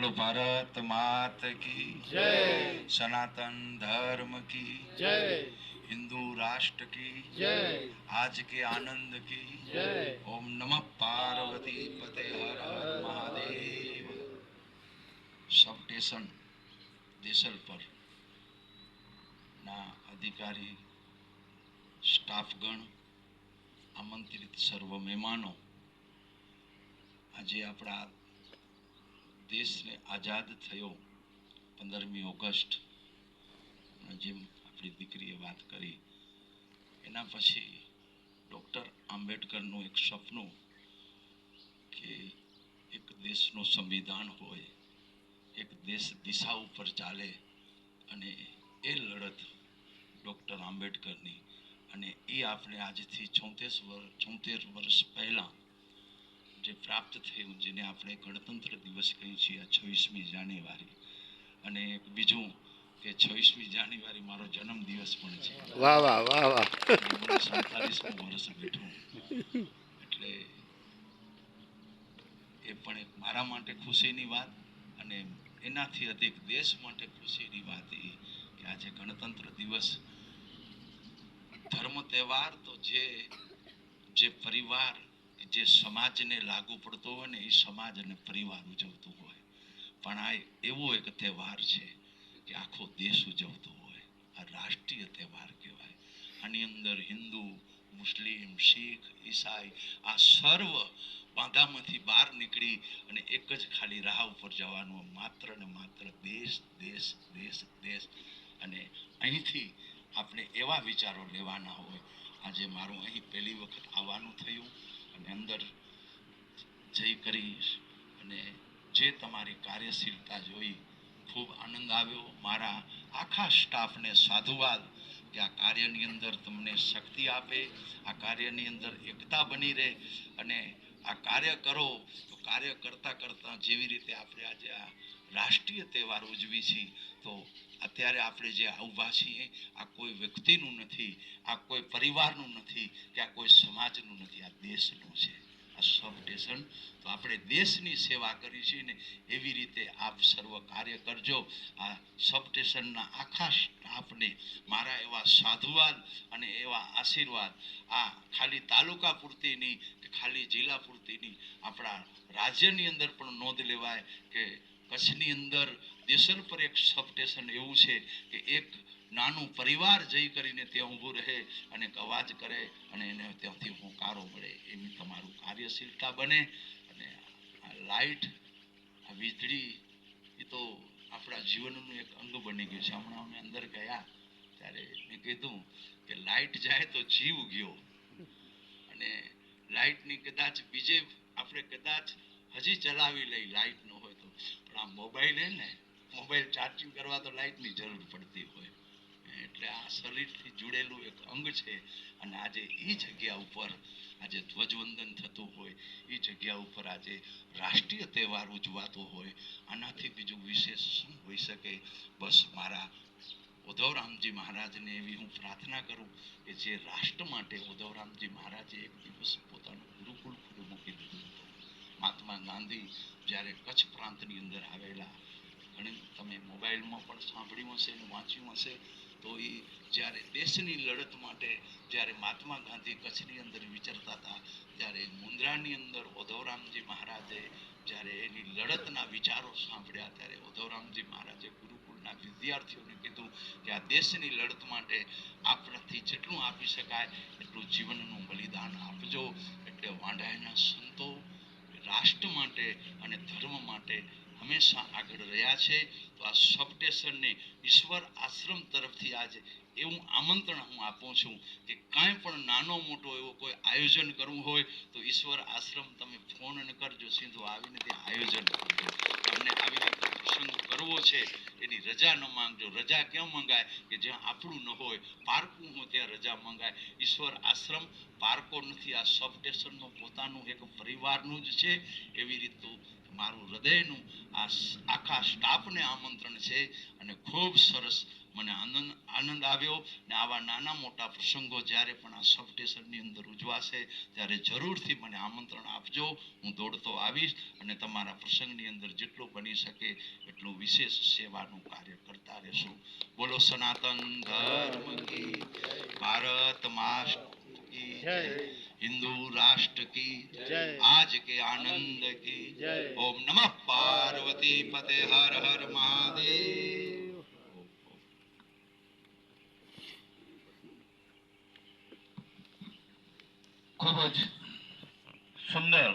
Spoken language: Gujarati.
બોલો ભારત માત કી જય સનાતન ધર્મ કી જય હિન્દુ રાષ્ટ્ર કી જય આજ કે આનંદ કી જય ઓમ નમ પાર્વતી પતે હર હર મહાદેવ સબ સ્ટેશન દેસલ પર ના અધિકારી સ્ટાફગણ આમંત્રિત સર્વ મહેમાનો આજે આપણા દેશને આઝાદ થયો પંદરમી ઓગસ્ટ. જેમ આપણી દીકરીએ વાત કરી, એના પછી ડૉક્ટર આંબેડકરનું એક સપનું કે એક દેશનું સંવિધાન હોય, એક દેશ દિશા ઉપર ચાલે અને એ લડત ડૉક્ટર આંબેડકરની. અને એ આપણે આજથી ચોતેર વર્ષ ચોતેર વર્ષ પહેલાં જે પ્રાપ્ત થયું જેને આપણે ગણતંત્ર દિવસ કહીએ છીએ છવ્વીસમી જાન્યુઆરી. અને બીજું કે છવ્વીસમી જાન્યુઆરી મારો જન્મ દિવસ પણ છે. વાહ વાહ વાહ વાહ. સંતાલીસમું વર્ષ બેઠું એટલે એ પણ એક મારા માટે ખુશીની વાત અને એનાથી અધિક દેશ માટે ખુશીની વાત એ કે આજે ગણતંત્ર દિવસ ધર્મ તહેવાર તો જે જે પરિવાર જે સમાજને લાગુ પડતો હોય ને એ સમાજ અને પરિવાર ઉજવતું હોય. પણ આ એવો એક તહેવાર છે કે આખો દેશ ઉજવતો હોય. આ રાષ્ટ્રીય તહેવાર કહેવાય. આની અંદર હિન્દુ, મુસ્લિમ, શીખ, ઈસાઈ આ સર્વ બાંધામાંથી બહાર નીકળી અને એક જ ખાલી રાહ ઉપર જવાનું માત્ર ને માત્ર દેશ દેશ દેશ દેશ. અને અહીંથી આપણે એવા વિચારો લેવાના હોય. આજે મારું અહીં પહેલી વખત આવવાનું થયું. અને અંદર જઈ કરીશ. અને જે તમારી કાર્યશીલતા જોઈ ખૂબ આનંદ આવ્યો. મારા આખા સ્ટાફને સાધુવાદ કે આ કાર્યની અંદર તમને શક્તિ આપે, આ કાર્યની અંદર એકતા બની રહે અને આ કાર્ય કરો, તો કાર્ય કરતાં કરતાં જેવી રીતે આપણે આજે આ રાષ્ટ્રીય તહેવાર ઉજવી છીએ તો અત્યારે આપણે જે આવવા છીએ, આ કોઈ વ્યક્તિનું નથી, આ કોઈ પરિવારનું નથી, કે આ કોઈ સમાજનું નથી, આ દેશનું છે. આ સબ તો આપણે દેશની સેવા કરી છે ને એવી રીતે આપ સર્વ કાર્ય કરજો. આ સબ સ્ટેશનના આખા સ્ટાફને મારા એવા સાધુવાદ અને એવા આશીર્વાદ. આ ખાલી તાલુકા પૂરતી કે ખાલી જિલ્લા પૂરતી આપણા રાજ્યની અંદર પણ નોંધ લેવાય કે કચ્છની અંદર દેસલ પર એક સબ સ્ટેશન એવું છે કે એક નાનું પરિવાર જઈ કરીને ત્યાં ઊભું રહે અને અવાજ કરે અને એને ત્યાંથી હોંકારો મળે. એવી તમારું કાર્યશીલતા બને અને આ લાઇટ આ વીજળી, એ તો આપણા જીવનનું એક અંગ બની ગયું છે. હમણાં અમે અંદર ગયા ત્યારે મેં કીધું કે લાઇટ જાય તો જીવ ગયો. અને લાઇટની કદાચ બીજે આપણે કદાચ હજી ચલાવી લઈ લાઇટ ન હોય તો. પણ આ મોબાઈલ હે ને, મોબાઈલ ચાર્જિંગ કરવા તો લાઇટની જરૂર પડતી હોય. એટલે આ શરીરથી જોડેલું એક અંગ છે. અને આજે એ જગ્યા ઉપર આજે ધ્વજવંદન થતું હોય એ જગ્યા ઉપર આજે રાષ્ટ્રીય તહેવાર ઉજવાતો હોય. આનાથી બીજું વિશેષ શું હોઈ શકે? બસ મારા ઉદ્ધવરામજી મહારાજને એવી હું પ્રાર્થના કરું કે જે રાષ્ટ્ર માટે ઉદ્ધવરામજી મહારાજે એક દિવસ પોતાનું ગુરુકુળ ખુલ્લું મૂકી દીધું હતું. મહાત્મા ગાંધી જ્યારે કચ્છ પ્રાંતની અંદર આવેલા, ઘણી તમે મોબાઈલમાં પણ સાંભળ્યું હશે અને વાંચ્યું હશે તો એ જ્યારે દેશની લડત માટે, જ્યારે મહાત્મા ગાંધી કચ્છની અંદર વિચરતા હતા ત્યારે મુંદ્રાની અંદર ઓધવરામજી મહારાજે જ્યારે એની લડતના વિચારો સાંભળ્યા, ત્યારે ઓધવરામજી મહારાજે ગુરુકુળના વિદ્યાર્થીઓને કીધું કે આ દેશની લડત માટે આપણાથી જેટલું આપી શકાય, એટલું જીવનનું બલિદાન આપજો. એટલે વાંઢાયના સંતો રાષ્ટ્ર માટે અને ધર્મ માટે હંમેશા આગળ રહ્યા છે. તો આ સબ ઈશ્વર આશ્રમ તરફથી આજે એવું આમંત્રણ હું આપું છું કે કાંઈ પણ નાનો મોટો એવો કોઈ આયોજન કરવું હોય તો ઈશ્વર આશ્રમ તમે ફોન કરજો, સીધો આવીને તે આયોજન કરજો. તમને આવી રીતે પ્રસંગ કરવો છે, એની રજા ન માંગજો. રજા ક્યાં મંગાય? કે જ્યાં આપણું ન હોય, પારકું હોય ત્યાં રજા મંગાય. ઈશ્વર આશ્રમ પાર્કો નથી, આ સબ પોતાનું એક પરિવારનું જ છે. એવી રીતનું મારું હૃદયનું આ આખા સ્ટાફને આમંત્રણ છે અને ખૂબ સરસ મને આનંદ આનંદ આવ્યો ને આવા નાના મોટા પ્રસંગો જ્યારે પણ આ સબ અંદર ઉજવાશે ત્યારે જરૂરથી મને આમંત્રણ આપજો. હું દોડતો આવીશ અને તમારા પ્રસંગની અંદર જેટલું બની શકે એટલું વિશેષ સેવાનું કાર્ય કરતા રહેશું. બોલો સનાતન ધર્મ ભારત માસ્ટ જય. હિન્દુ રાષ્ટ્ર કી. આજ કે આનંદ કી. ઓમ નમઃ પાર્વતી પતે હર હર મહાદેવ ખૂબ જ સુંદર